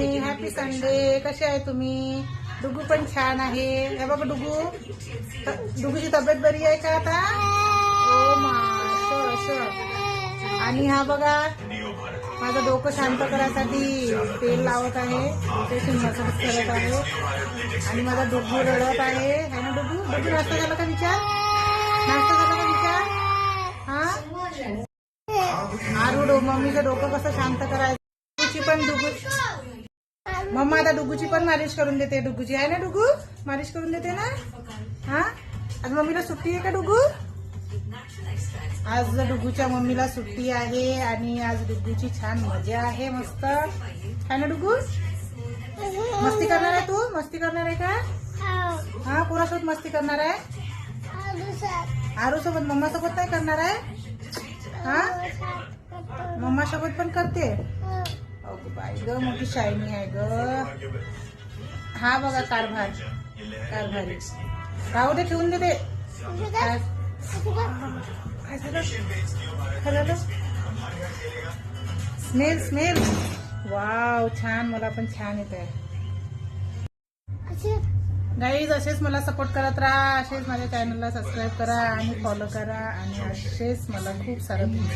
Morning happy Sunday कसे आहे तुम्ही? डुगू पण छान आहे. हे बघा डुगू. त- डुगूची तब्येत बरी आहे का आता? ओ मा आणि हा बघा माझं डोकं शांत करायसाठी तेल लावत आहे. डोक्याची मसाज करत आहे. आणि माझा डुगू रडत आहे. है ना डुगू? डुगू नाश्ता झाला का विचार? नाश्ता झाला का विचार? हा? आरू डो मम्मीचं डोकं कसं शांत करायचं? पण डुगू मम्मा आता डुगूची पण मालिश करून देते डुगूची. आहे ना डुगू? मालिश करून देते ना? हा? आज मम्मीला सुट्टी आहे का डुगू? आज डुगूच्या मम्मीला सुट्टी आहे आणि आज डुगूची छान मजा आहे मस्त. आहे ना डुगू? मस्ती करणार आहे तू? मस्ती करणार आहे का? हा कोणासोबत मस्ती करणार आहे? आरू सोबत मम्मा सोबत काय करणार आहे? हा? मम्मा सोबत पण करते. अगं बाई ग मोठी शायनी आहे ग. हा बघा कारभार. कारभारी. राहू दे ठेवून दे ते. काय झालं? झालं? Smell smell. वाव छान. मला पण छान येत आहे गाईज असेच मला सपोर्ट करत राहा. असेच माझ्या चॅनलला सबस्क्राईब करा आणि फॉलो करा. आणि असेच मला खूप सारं तुमचं